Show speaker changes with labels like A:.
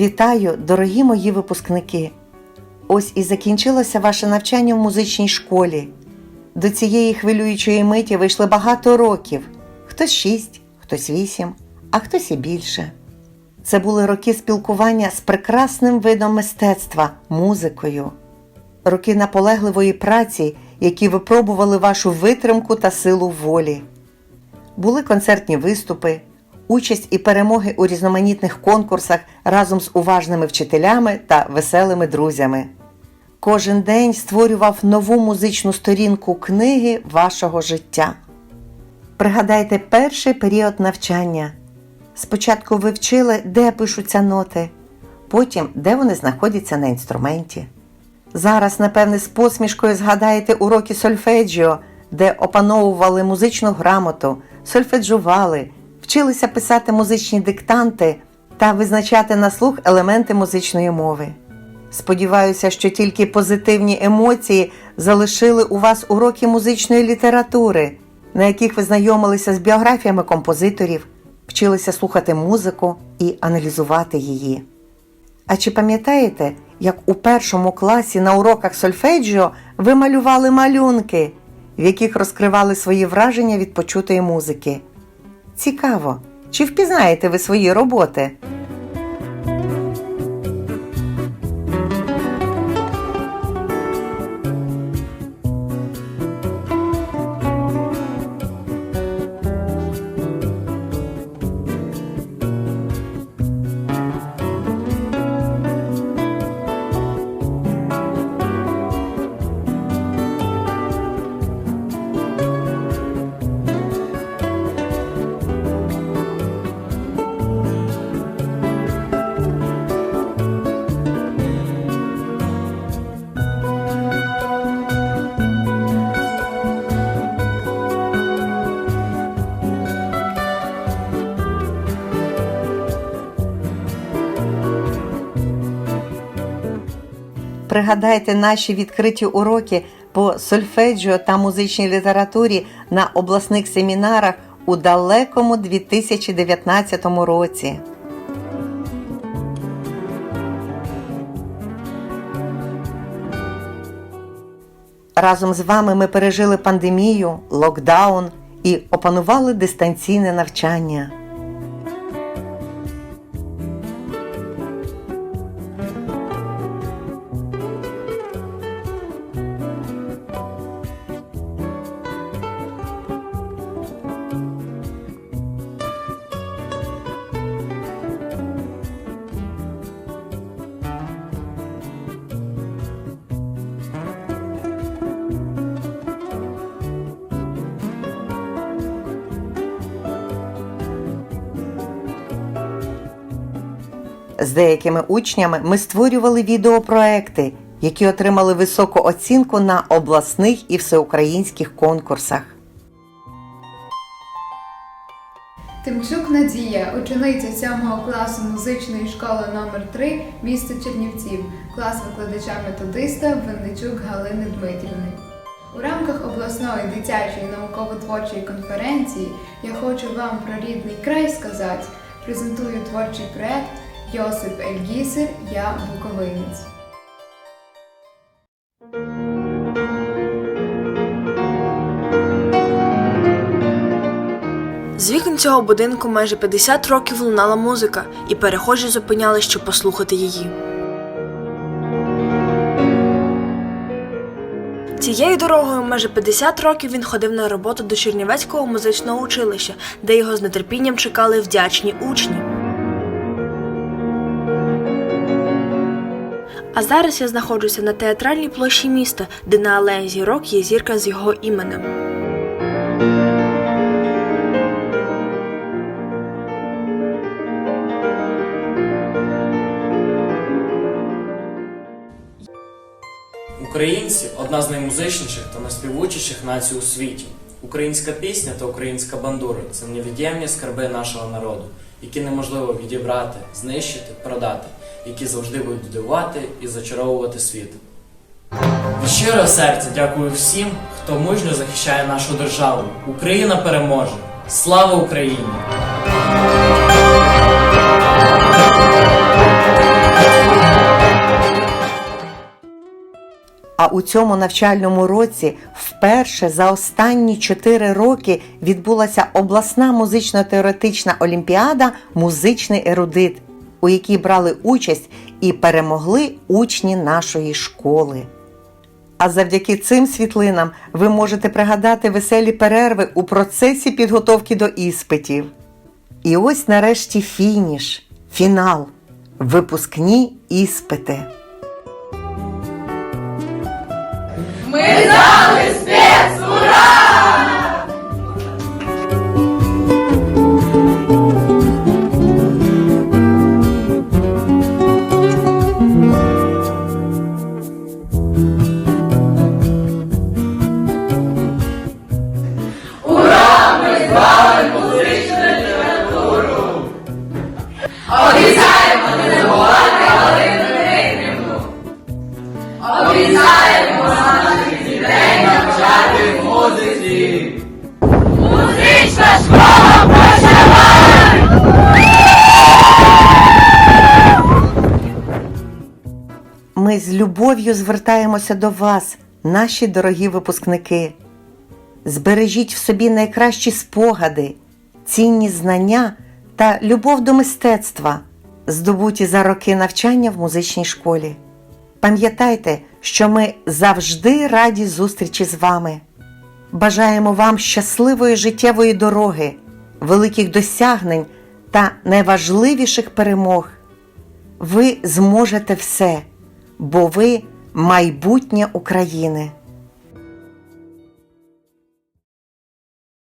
A: Вітаю, дорогі мої випускники! Ось і закінчилося ваше навчання в музичній школі. До цієї хвилюючої миті вийшли багато років: хтось шість, хтось вісім, а хтось і більше. Це були роки спілкування з прекрасним видом мистецтва музикою, роки наполегливої праці, які випробували вашу витримку та силу волі. Були концертні виступи, участь і перемоги у різноманітних конкурсах разом з уважними вчителями та веселими друзями. Кожен день створював нову музичну сторінку книги вашого життя. Пригадайте перший період навчання. Спочатку ви вчили, де пишуться ноти, потім де вони знаходяться на інструменті. Зараз, напевне, з посмішкою згадаєте уроки сольфеджіо, де опановували музичну грамоту, сольфеджували, вчилися писати музичні диктанти та визначати на слух елементи музичної мови. Сподіваюся, що тільки позитивні емоції залишили у вас уроки музичної літератури, на яких ви знайомилися з біографіями композиторів, вчилися слухати музику і аналізувати її. А чи пам'ятаєте, як у першому класі на уроках сольфеджіо ви малювали малюнки, в яких розкривали свої враження від почутої музики? Цікаво, чи впізнаєте ви свої роботи? Пригадайте наші відкриті уроки по сольфеджіо та музичній літературі на обласних семінарах у далекому 2019 році. Разом з вами ми пережили пандемію, локдаун і опанували дистанційне навчання. З деякими учнями ми створювали відеопроекти, які отримали високу оцінку на обласних і всеукраїнських конкурсах.
B: Тимчук Надія, учениця 7 класу музичної школи номер 3 міста Чернівців, клас викладача методиста Винничук Галини Дмитрівни. У рамках обласної дитячої науково-творчої конференції Я хочу вам про рідний край сказати. Презентую творчий проект Йосип Ельгісер Я Буковинець.
C: З вікон цього будинку майже 50 років лунала музика, і перехожі зупиняли, щоб послухати її. Цією дорогою майже 50 років він ходив на роботу до Чернівецького музичного училища, де його з нетерпінням чекали вдячні учні. А зараз я знаходжуся на театральній площі міста, де на алеї зірок є зірка з його іменем.
D: Українці одна з наймузичніших та найспівучіших націй у світі. Українська пісня та українська бандура це невід'ємні скарби нашого народу, які неможливо відібрати, знищити, продати, які завжди будуть дивувати і зачаровувати світ. Від щирого серця дякую всім, хто мужньо захищає нашу державу. Україна переможе! Слава Україні!
A: А у цьому навчальному році вперше за останні чотири роки відбулася обласна музично-теоретична олімпіада Музичний ерудит, у якій брали участь і перемогли учні нашої школи. А завдяки цим світлинам ви можете пригадати веселі перерви у процесі підготовки до іспитів. І ось нарешті фініш, фінал, випускні іспити. Ми дали спец! Ура! Thank you. Ми з любов'ю звертаємося до вас, наші дорогі випускники. Збережіть в собі найкращі спогади, цінні знання та любов до мистецтва, здобуті за роки навчання в музичній школі. Пам'ятайте, що ми завжди раді зустрічі з вами. Бажаємо вам щасливої життєвої дороги, великих досягнень та найважливіших перемог. Ви зможете все, бо ви майбутнє України.